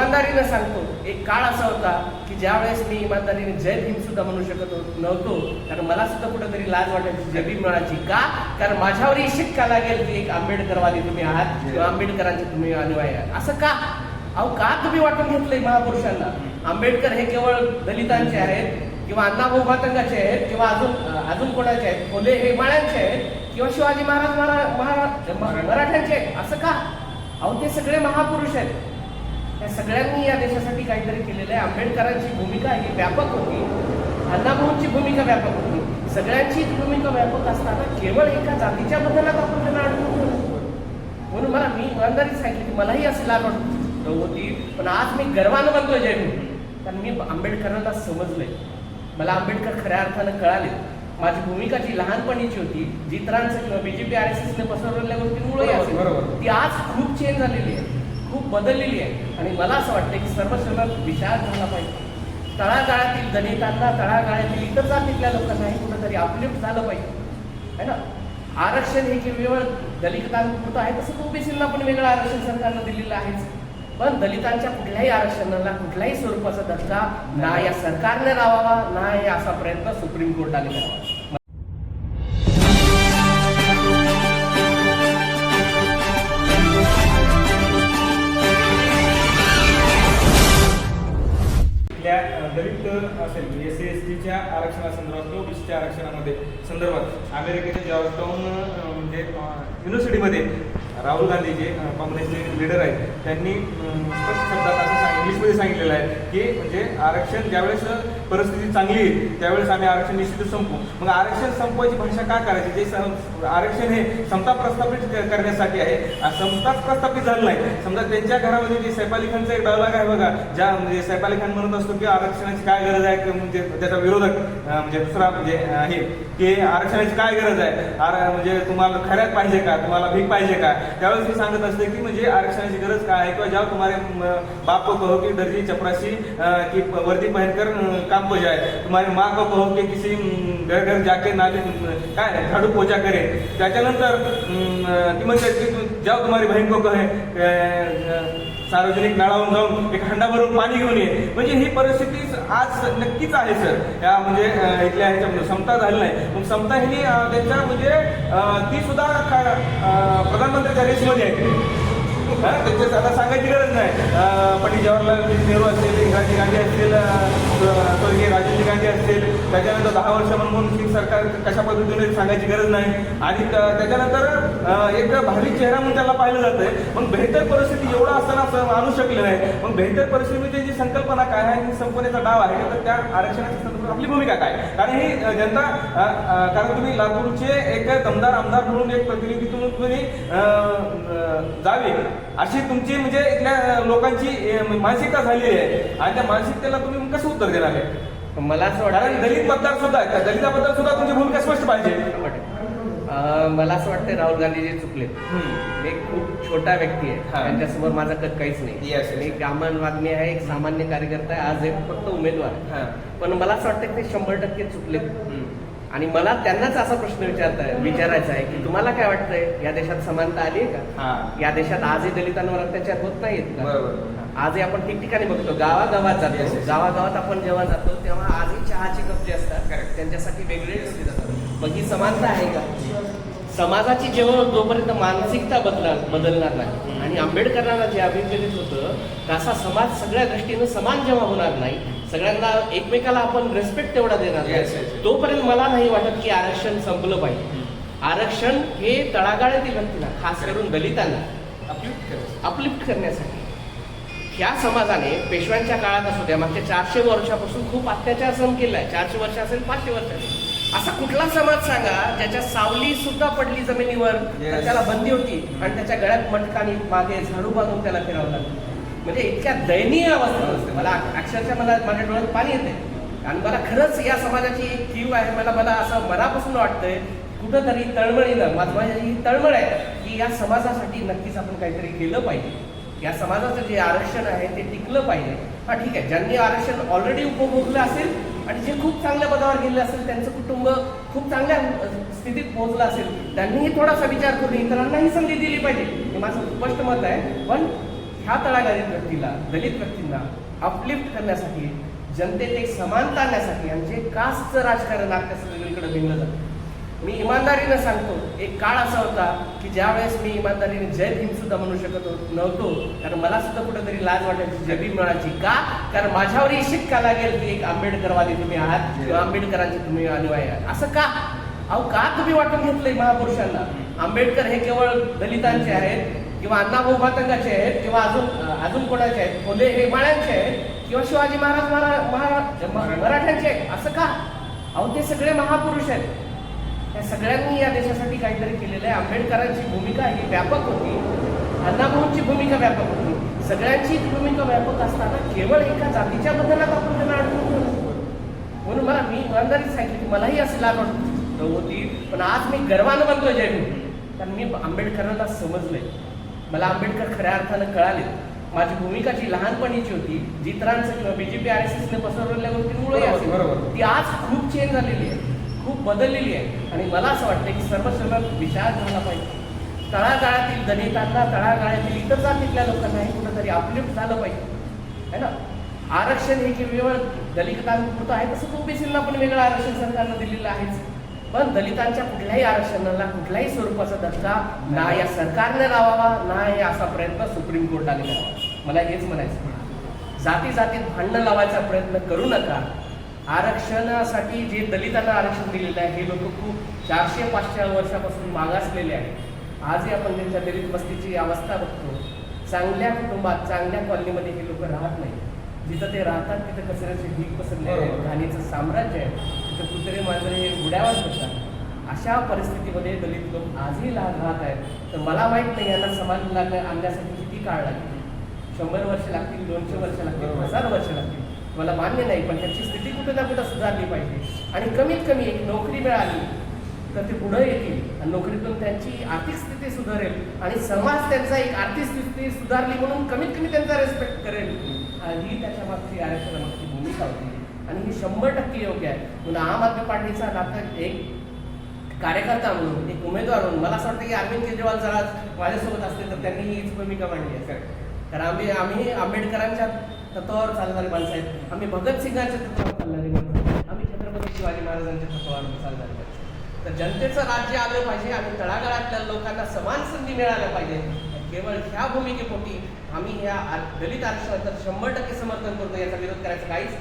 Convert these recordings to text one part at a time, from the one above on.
इमानदारीनं सांगतो. एक काळ असा होता की ज्यावेळेस मी इमानदारीने जय भीम सुद्धा म्हणू शकत नव्हतो कारण मला सुद्धा कुठेतरी लाज वाटायची जय भीम म्हणायची. का? कारण माझ्यावर ही का लागेल की एक आंबेडकरवादी तुम्ही आहात किंवा आंबेडकरांचे तुम्ही अनुयायी आहात. असं का? अहो का तुम्ही वाटून घेतलंय महापुरुषांना? आंबेडकर हे केवळ दलितांचे आहेत किंवा अण्णाभाऊ मातंगाचे आहेत किंवा अजून अजून कोणाचे आहेत? खोले हे माळ्यांचे आहेत किंवा शिवाजी महाराज महाराज म- मराठ्यांचे आहेत. असं का? अहो ते सगळे महापुरुष आहेत. या सगळ्यांनी या देशासाठी काहीतरी केलेलं आहे. आंबेडकरांची भूमिका ही व्यापक होती. अण्णाभाऊंची भूमिका व्यापक होती. सगळ्यांचीच भूमिका व्यापक असताना केवळ एका जातीच्या बदलात आपण त्यांना अडकून. म्हणून मला मी इमानदारी सांगितली की मलाही लाज वाटत होती. पण आज मी गर्वानं म्हणतोय जय भीम कारण मी आंबेडकरांना समजलंय. मला आंबेडकर खऱ्या अर्थानं कळाले. माझी भूमिका जी लहानपणीची होती जी इतरांचं किंवा बीजेपी आर एस एसने पसरवलेल्या गोष्टींमुळे. ती आज खूप चेंज झालेली आहे. खूप बदललेली आहे. आणि मला असं वाटतं की सर्व सर्व विचार झाला पाहिजे. तळागाळातील दलितांना तळागाळातील इतर जातीतल्या लोकांनाही कुठंतरी अपलिफ्ट झालं पाहिजे. है ना? आरक्षण हे केवळ दलितांपुरतं आहे तसं ओबीसींना पण वेगळं आरक्षण सरकारनं दिलेलं आहेच पण दलितांच्या कुठल्याही आरक्षणाला कुठल्याही स्वरूपाचा धक्का ना या सरकारने लावावा ना या असा प्रयत्न सुप्रीम कोर्टाने करावा. असेल म्हणजे एस सी एस टीच्या आरक्षणासंदर्भात किंवा ओबीसीच्या आरक्षणामध्ये संदर्भात अमेरिकेच्या जॉर्जटाऊन म्हणजे युनिव्हर्सिटीमध्ये राहुल गांधी जे काँग्रेसचे लीडर आहेत. त्यांनी स्पष्ट शब्दात असं सांग इंग्लिशमध्ये सांगितलेलं आहे की म्हणजे आरक्षण ज्यावेळेस परिस्थिती चांगली येईल त्यावेळेस आम्ही आरक्षण निश्चितच संपू मग आरक्षण संपवायची भाषा का करायची? जे आरक्षण हे समता प्रस्थापित करण्यासाठी आहे. समताच प्रस्थापित झालं नाही. समजा त्यांच्या घरामध्ये जे सैफ अली खानचा एक डायलॉग आहे बघा ज्या म्हणजे सैफ अली खान म्हणत असतो की आरक्षणाची काय गरज आहे म्हणजे त्याचा विरोधक म्हणजे दुसरा म्हणजे हे की आरक्षणाची काय गरज आहे? आर म्हणजे तुम्हाला खऱ्यात पाहिजे का? तुम्हाला भीक पाहिजे का? त्यावेळेस मी सांगत असते की म्हणजे आरक्षणाची गरज काय आहे किंवा ज्या तुम्हारे बाप को कहो की दर्जी चपराशी की वर्दी पहनकर काम को जाए तुम्हारी माँ को कहो की किसी घर घर जाके नाले काय झाडू पोचा करे. त्याच्यानंतर ती म्हणते की जाओ तुम्हारी बहीण को कहे सार्वजनिक नळावून जाऊन एक हंडा भरून पाणी घेऊन ये. म्हणजे ही परिस्थिती आज नक्कीच आहे सर. या म्हणजे इथल्या ह्याच्यामध्ये समता झाली नाही. मग समता ही त्यांच्या म्हणजे ती सुद्धा प्रधानमंत्री अ, प्रधानमंत्र्यांच्या रेसमध्ये आहे. त्यांच्या त्याच्यात आता सांगायची गरज नाही. पंडित जवाहरलाल नेहरू असतील इंदिराजी गांधी असतील स्वर्गीय राजीव गांधी असतील त्याच्यानंतर दहा वर्ष मनमोहन सिंग सरकार कशा पद्धतीने सांगायची गरज नाही. आणि त्याच्यानंतर एक भावी चेहरा म्हणून त्याला पाहिलं जातंय. मग बेहतर परिस्थिती एवढं असताना असं आणू शकले नाही. मग बेहतर परिस्थितीची जी संकल्पना काय आहे ही संपवण्याचा डाव आहे तर त्या आरक्षणाच्या संदर्भात आपली भूमिका काय? कारण ही जनता कारण तुम्ही लातूरचे एक दमदार आमदार म्हणून एक प्रतिनिधी तुम्ही जावे. अशी तुमची म्हणजे इथल्या लोकांची मानसिकता झालेली आहे आणि त्या मानसिकतेला तुम्ही कसं उत्तर देणार आहे मला असं वाटतं दलित मतदार सुद्धा त्या दलिताबद्दल सुद्धा तुमची भूमिका स्पष्ट पाहिजे मला असं वाटतं राहुल गांधी जे चुकले. मी एक खूप छोटा व्यक्ती आहे हा. त्यांच्यासमोर माझा कद काहीच नाही. मी ग्रामीण वागणी आहे एक सामान्य कार्यकर्ता आहे आज एक फक्त उमेदवार. हा. पण मला असं वाटतं की ते शंभर टक्के चुकले. आणि मला त्यांनाच असा प्रश्न विचारता विचारायचा आहे की तुम्हाला काय वाटतंय? या देशात समानता आली आहे का? हा. या देशात आजही दलितांवर अत्याचार होत नाहीत आजही आपण ठिकठिकाणी बघतो गावागावात जातो. गावागावात आपण जेव्हा जातो तेव्हा आजही चहाचे कप जे असतात. त्यांच्यासाठी वेगळे जातात मग ही समानता आहे का? समाजाची जेव्हा जोपर्यंत मानसिकता बदला बदलणार नाही आणि आंबेडकरांना जे अभिप्रेरित होतं तसा समाज सगळ्या दृष्टीनं समान जेव्हा होणार नाही सगळ्यांना एकमेकाला आपण रिस्पेक्ट तेवढा देणार तोपर्यंत मला नाही वाटत की आरक्षण संपलं पाहिजे. आरक्षण हे तळागाळातील व्यक्तीला खास करून दलितांना. अपलिफ्ट करण्यासाठी. ह्या समाजाने पेशव्यांच्या काळात असू द्या मागच्या चारशे वर्षापासून खूप अत्याचार सहन केलाय चारशे वर्ष असेल पाचशे वर्ष असेल. असा कुठला समाज सांगा ज्याच्या सावली सुद्धा पडली जमिनीवर Yes. त्याला बंदी होती आणि त्याच्या गळ्यात मटकानी मागे झाडू बांधून त्याला फिरावं लागलं म्हणजे इतक्या दयनीय अवस्था असते. मला अक्षरशः मला माझ्या डोळ्यात पाणी येते आणि मला खरंच या समाजाची एक कीव आहे. मला मला असं मनापासून वाटतंय कुठंतरी तळमळीनं माझी ही तळमळ आहे की या समाजासाठी नक्कीच आपण काहीतरी केलं पाहिजे. या समाजाचं जे आरक्षण आहे ते टिकलं पाहिजे. हा ठीक आहे. ज्यांनी आरक्षण ऑलरेडी उपभोगलं असेल आणि जे खूप चांगल्या पदावर गेले असेल त्यांचं कुटुंब खूप चांगल्या स्थितीत पोहोचलं असेल त्यांनीही थोडासा विचार करून इतरांनाही संधी दिली पाहिजे. हे माझं स्पष्ट मत आहे. पण ह्या तळागाळीत व्यक्तीला दलित व्यक्तींना अपलिफ्ट करण्यासाठी जनतेत एक समानता आणण्यासाठी आणि जे कास्टचं राजकारण आता सगळीकडे भिनलं जातं. मी इमानदारीनं सांगतो एक काळ असा होता की ज्यावेळेस मी इमानदारीने जय भीम सुद्धा म्हणू शकत नव्हतो कारण मला सुद्धा कुठेतरी लाज वाटायची जय भीम मिळायची का? कारण माझ्यावर ही शिक्का लागेल की एक आंबेडकरवादी तुम्ही आहात किंवा आंबेडकरांचे तुम्ही अनुयायी आहात. असं का? अहो का तुम्ही वाटून घेतलंय महापुरुषांना? आंबेडकर हे केवळ दलितांचे आहेत किंवा अण्णाभाऊ मातंगाचे आहेत किंवा अजून अजून कोणाचे आहेत? फुले हे माळ्यांचे आहेत? किंवा शिवाजी महाराज महाराज मराठ्यांचे आहेत? असं का? अहो ते सगळे महापुरुष आहेत. त्या सगळ्यांनी या देशासाठी काहीतरी केलेलं आहे. आंबेडकरांची भूमिका ही व्यापक होती. अण्णाभाऊंची भूमिका व्यापक होती. सगळ्यांचीच भूमिका व्यापक असताना केवळ एका जातीच्या बदलात आपण त्यांना अडकून म्हणून मला मी इमानदारी सांगितली की मलाही असे लाभ होती. पण आज मी गर्वानं म्हणतोय जय कारण मी आंबेडकरांना समजलंय. मला आंबेडकर खऱ्या अर्थानं कळाले माझी भूमिका जी लहानपणीची होती जी इतरांचं किंवा बीजेपी आर एस एसने पसरवलेल्या गोष्टींमुळे बरोबर. ती आज खूप चेंज झालेली आहे. खूप बदललेली आहे. आणि मला असं वाटतं की सर्व सर्व विचार झाला पाहिजे. तळागाळातील दलितांना तळागाळातील इतर जातीतल्या लोकांनाही कुठंतरी अपलिफ्ट झालं पाहिजे. है ना? आरक्षण हे केवळ दलितांपुरतं आहे तसंच ओबीसींना पण वेगळं आरक्षण सरकारनं दिलेलं आहेच. पण दलितांच्या कुठल्याही आरक्षणाला कुठल्याही स्वरूपाचा धक्का ना या सरकारने लावावा ना हे असा प्रयत्न सुप्रीम कोर्टाने करावा मला हेच म्हणायचं जाती जातीत भांडणं लावायचा प्रयत्न करू नका. आरक्षणासाठी जे दलितांना आरक्षण दिलेलं आहे हे लोक खूप चारशे पाचशे वर्षापासून मागासलेले आहेत. आजही आपण त्यांच्या दलित बस्तीची अवस्था बघतो. चांगल्या कुटुंबात चांगल्या कॉलनीमध्ये हे लोक राहत नाही जिथं ते राहतात तिथं कचऱ्याचे ढीक पसरले आहे. घाणीचं साम्राज्य आहे. तिथं कुत्रे मांजरे हे उड्यावर बसतात अशा परिस्थितीमध्ये दलित लोक आजही लहान राहत आहेत. तर मला माहीत नाही यांना समान लाग आणण्यासाठी किती काळ लागेल. शंभर वर्ष लागतील दोनशे वर्ष लागतील. हजार वर्ष लागतील. मला मान्य नाही पण त्यांची स्थिती कुठे ना कुठं सुधारली पाहिजे. आणि कमीत कमी एक नोकरी मिळाली तर ते पुढं येतील. आणि नोकरीतून त्यांची आर्थिक स्थिती सुधारेल. आणि समाज त्यांचा एक आर्थिक स्थिती सुधारली म्हणून कमीत कमी त्यांचा रेस्पेक्ट करेल. ही त्याच्या मागची आरक्षणामागची भूमिका होती. आणि ही शंभर टक्के योग्य आहे. म्हणून आम आदमी पार्टीचा नाता एक कार्यकर्ता म्हणून एक उमेदवार म्हणून मला असं वाटतं की अरविंद केजरीवाल जर आज माझ्यासोबत असते तर त्यांनी हीच भूमिका मांडली आहे कारण आम्ही आम्ही आंबेडकरांच्या तत्वावर चालणारी माणसं आहेत. आम्ही भगतसिंगांच्या तत्वावर चालणारी माणसं आम्ही छत्रपती शिवाजी महाराजांच्या तत्वावर चालणारी तर जनतेचं राज्य आलं पाहिजे आणि तळागाळातल्या लोकांना समान संधी मिळाल्या पाहिजे. केवळ ह्या भूमिकेपोटी आम्ही ह्या दलित आरक्षणाचं शंभर टक्के समर्थन करतो याचा विरोध करायचं काहीच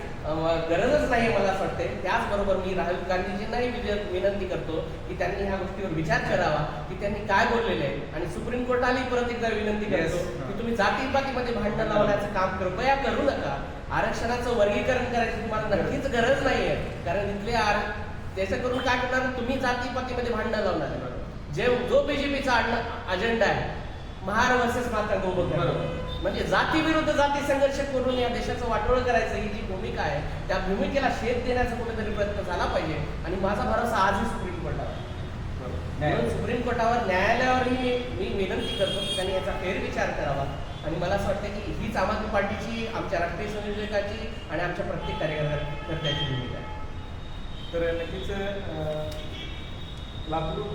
गरजच नाही मला असं वाटतंय. त्याचबरोबर मी राहुल गांधीजींनाही विनंती करतो की त्यांनी ह्या गोष्टीवर विचार करावा की त्यांनी काय बोललेले आहे. आणि सुप्रीम कोर्टालाही परत एकदा विनंती करतो. की तुम्ही जातीपातीमध्ये भांडणं लावण्याचं काम कृपया करू नका. आरक्षणाचं वर्गीकरण करायची तुम्हाला नक्कीच गरज नाहीये. कारण इथले आर त्याचं करून काय करणार तुम्ही जातीपातीमध्ये भांडणं लावणार. जे जो बीजेपीचा अजेंडा आहे महार वर्सेस माता गोबक बरोबर. म्हणजे जाती विरुद्ध जाती संघर्ष करून या देशाचं वाटोळ करायचं ही जी भूमिका आहे त्या भूमिकेला शेत देण्याचा कुठेतरी प्रयत्न झाला पाहिजे आणि माझा भरोसा आजही सुप्रीम कोर्टावर. म्हणून सुप्रीम कोर्टावर न्यायालयावरही मी मी विनंती करतो की त्यांनी याचा फेरविचार करावा आणि मला असं वाटतं की हीच आम आदमी पार्टीची आमच्या राष्ट्रीय संयोजकाची आणि आमच्या प्रत्येक कार्यकर्त्याची भूमिका आहे तर नक्कीच लातूर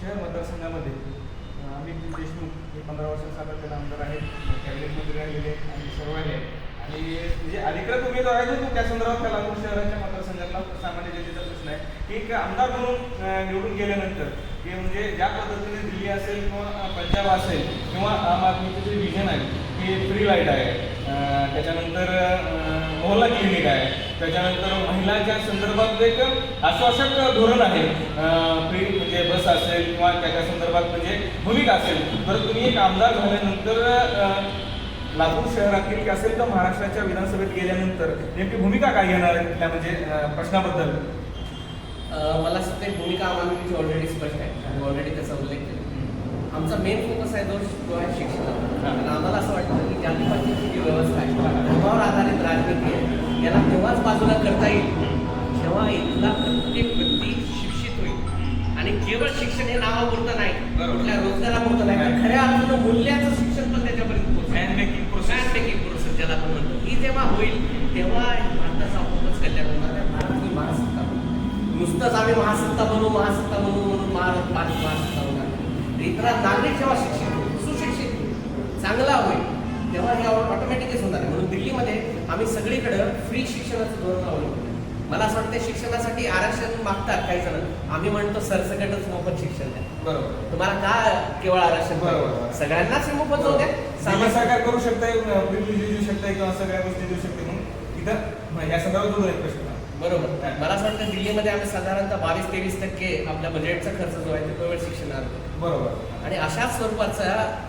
शहर मतदारसंघामध्ये आम्ही अमित देशमुख हे पंधरा वर्ष सातत्याने आमदार आहेत. कॅबिनेटमध्ये राहिलेले आणि सर्व आहे आणि म्हणजे अधिकृत उमेदवार आहे तो त्या संदर्भात त्या लातूर शहराच्या मतदारसंघातला सामान्य जनतेचा प्रश्न आहे. की एक आमदार म्हणून निवडून गेल्यानंतर की म्हणजे ज्या पद्धतीने दिल्ली असेल किंवा पंजाब असेल किंवा आम आदमीचं जे विजन आहे की फ्री लाइट आहे त्याच्यानंतर मोहल्ला क्लिनिक आहे त्याच्यानंतर महिलांच्या संदर्भात एक आश्वासक धोरण आहे फ्री म्हणजे बस असेल किंवा त्याच्या संदर्भात म्हणजे भूमिका असेल तर तुम्ही एक आमदार झाल्यानंतर लातूर शहरातील की असेल तर महाराष्ट्राच्या विधानसभेत गेल्यानंतर नेमकी भूमिका काय घेणार आहे त्या म्हणजे प्रश्नाबद्दल? मला असं वाटतं भूमिका आम्हाला ऑलरेडी स्पष्ट आहे. आणि ऑलरेडी त्याचा उल्लेख केला. आमचा मेन फोकस आहे तो तो आहे शिक्षणावर. आम्हाला असं वाटतं की जातीपातीची जी व्यवस्था आहे. धर्मावर आधारित राजनीती आहे. याला तेव्हाच बाजूला करता येईल. जेव्हा इथला प्रत्येक व्यक्ती शिक्षित होईल. आणि केवळ शिक्षण हे नावापुरतं नाही. कुठल्या रोजगारापुरतं नाही. खऱ्या अर्थानं मूल्याचं शिक्षण पण त्याच्यापर्यंत पोहोचेल. Making process. ज्याला आपण म्हणतो. ही जेव्हा होईल तेव्हा भारताचं आपोआपच कल्याण होणार आहे. भारत ही महासत्ता. नुसतंच आम्ही महासत्ता बनवू महासत्ता बनवू म्हणून भारत भारत महासत्ता होणार इतर नागरिक जेव्हा शिक्षित होईल सुशिक्षित होईल चांगला होईल तेव्हा हे ऑटोमॅटिकच होणार आहे म्हणून दिल्लीमध्ये आम्ही सगळीकडे फ्री शिक्षणाचं धोरण अवलंबलं मला असं वाटतं शिक्षणासाठी आरक्षण मागतात काही जण. आम्ही म्हणतो सरसकटच मोफत शिक्षण द्या. बरोबर. तुम्हाला का केवळ आरक्षण बरोबर. सगळ्यांनाच हे मोफत जाऊ द्या. सामान्य सरकार करू शकतंय देऊ शकतंय किंवा सगळ्या गोष्टी देऊ शकते म्हणून. इथं या संदर्भात दोन आहेत प्रश्न. बरोबर. मला असं वाटतं दिल्लीमध्ये आम्ही साधारणतः बावीस तेवीस टक्के आपल्या बजेटचा खर्च जो आहे तो केवळ शिक्षणावर. बरोबर. आणि अशाच स्वरूपाचा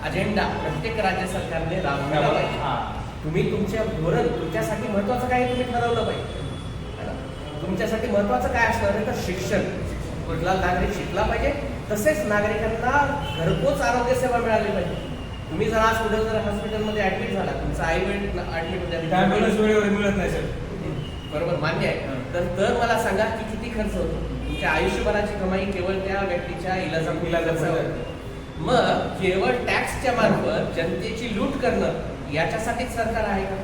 अजेंडा प्रत्येक राज्य सरकारने राबवला पाहिजे. तुम्ही तुमच्या धोरण तुमच्यासाठी महत्वाचं काय तुम्ही ठरवलं पाहिजे? तुमच्यासाठी महत्वाचं काय असणार आहे? तर शिक्षण. कुठला नागरिक शिकला पाहिजे. तसेच नागरिकांना घरपोच आरोग्य सेवा मिळाली पाहिजे. तुम्ही जर आज कुठे जर हॉस्पिटलमध्ये ऍडमिट झाला तुमचं आई ऍडमिट होत्या वेळेवर मिळत नाही सर. बरोबर मान्य आहे. तर तर मला सांगा की किती खर्च होतो? तुमच्या आयुष्यभराची कमाई केवळ त्या व्यक्तीच्या इलाजा इलाजापुरतं. मग केवळ टॅक्सच्या मार्फत जनतेची लूट करणं याच्यासाठीच सरकार आहे का?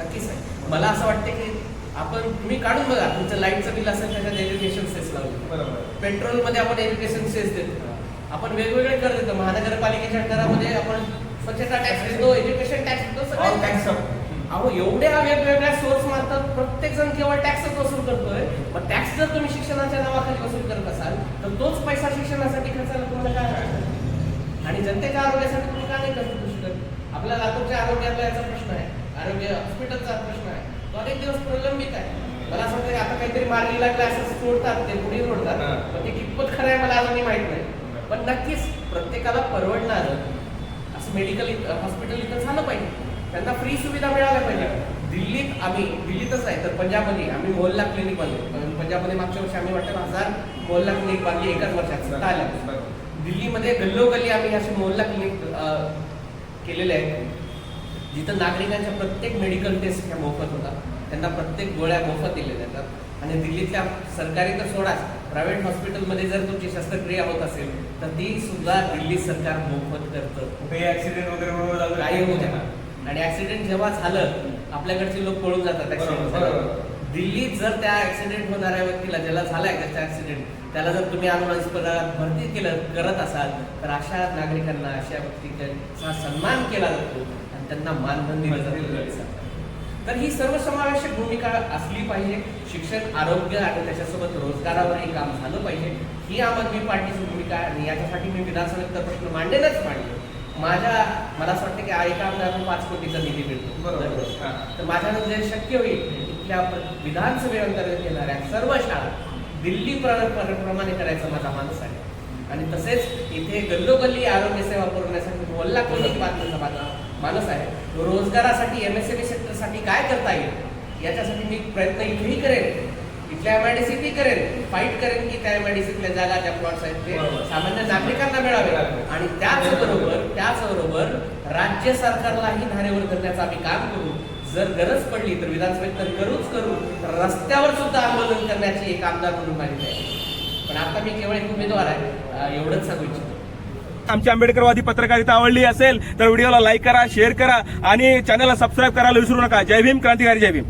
नक्कीच आहे. मला असं वाटतं की आपण तुम्ही काढून बघा तुमचं लाईटचं बिल असेल त्याच्यात एज्युकेशन सेस लावलं बरोबर. पेट्रोलमध्ये आपण एज्युकेशन सेस देतो. आपण वेगवेगळे कर देतो. महानगरपालिकेच्या करामध्ये आपण स्वच्छता टॅक्स देतो एज्युकेशन टॅक्स देतो सगळे. Up. अहो एवढ्या वेगवेगळ्या सोर्स मारतात प्रत्येक जण केवळ टॅक्सच वसूल करतोय. मग टॅक्स जर तुम्ही शिक्षणाच्या नावाखाली वसूल करत असाल तर तोच पैसा शिक्षणासाठी खर्चायला तुम्हाला काय? आणि जनतेच्या आरोग्यासाठी तुम्ही का नाही करू शकत आपल्या लातूरच्या आरोग्याचा याचा प्रश्न आहे. आरोग्य हॉस्पिटलचा प्रश्न आहे. तो अनेक दिवस प्रलंबित आहे. मला असं वाटतं आता काहीतरी मार्गी लागला असं सोडतात ते पुढे सोडतात. पण ते कितपत खरं आहे मला अजूनही माहीत नाही. पण नक्कीच प्रत्येकाला परवडणार असं मेडिकल हॉस्पिटल इथं झालं पाहिजे. त्यांना फ्री सुविधा मिळाल्या पाहिजे. दिल्लीत आम्ही दिल्लीतच आहे तर पंजाबमध्ये आम्ही मोहल्ला क्लिनिक बांधले पंजाबमध्ये मागच्या वर्षी आम्ही वाटतं हजार मोहल्ला क्लिनिक बांधली एकाच वर्षात सत्ता आल्या. दिल्लीमध्ये गल्लोगल्ली आम्ही असे मोहल्ला क्लिनिक केलेले आहेत. जिथं नागरिकांच्या प्रत्येक मेडिकल टेस्ट ह्या मोफत होतात. त्यांना प्रत्येक गोळ्या मोफत दिल्या जातात. आणि दिल्लीतल्या सरकारी तर सोडाच प्रायव्हेट हॉस्पिटलमध्ये जर तुमची शस्त्रक्रिया होत असेल तर ती सुद्धा दिल्ली सरकार मोफत करतं. कुठेही ऍक्सिडेंट वगैरे काही होऊ द्या आणि ऍक्सिडेंट जेव्हा झालं आपल्याकडचे लोक पळून जातात. दिल्लीत जर त्या ऍक्सिडेंट होणाऱ्या व्यक्तीला ज्याला झालाय त्याचा ऍक्सिडेंट त्याला जर तुम्ही पदात भरती केलं करत असाल तर अशा नागरिकांना अशा व्यक्तीचा सन्मान केला जातो आणि त्यांना मानधन दिलं जातं. तर ही सर्वसमावेशक भूमिका असली पाहिजे. शिक्षण आरोग्य आणि त्याच्यासोबत रोजगारावरही काम झालं पाहिजे. ही आम आदमी पार्टीची भूमिका आहे आणि याच्यासाठी मी विधानसभेत तर प्रश्न मांडेलच मांडले. माझ्या मला असं वाटतं की एका आमदाराला पाच कोटीचा निधी मिळतो. बरोबर. तर माझ्यानं जे शक्य होईल इथल्या विधानसभेअंतर्गत येणाऱ्या सर्व शाळा दिल्ली प्र- प्र- प्रमाणे करायचा माझा मानस आहे. आणि तसेच इथे गल्लोगल्ली आरोग्य सेवा पुरवण्यासाठी मोहल्ला क्लिनिक बांधण्याचा माझा मानस आहे. रोजगारासाठी एम एस एम ई सेक्टरसाठी काय करता येईल याच्यासाठी मी प्रयत्न इथेही करेन. इथल्या एम आय डी सीतही करेन फाईट करेन की त्या एम आय डी सीतल्या जागा ज्या प्लॉट्स आहेत ते. सामान्य नागरिकांना मिळावे आणि त्याचबरोबर त्याचबरोबर राज्य सरकारलाही धारेवर धरण्याचं आम्ही काम करू. जर गरज पडली तर विधानसभेत तर करूच करू. तर रस्त्यावर सुद्धा आंदोलन करण्याची एक आमदार म्हणून तयारी आहे. पण आता मी केवळ एक उमेदवार आहे. एवढंच सांगू इच्छितो. आमची आंबेडकरवादी पत्रकारिता आवडली असेल तर व्हिडिओला लाईक करा शेअर करा आणि चॅनलला सबस्क्राईब करायला विसरू नका. जय भीम क्रांतिकारी जय भीम.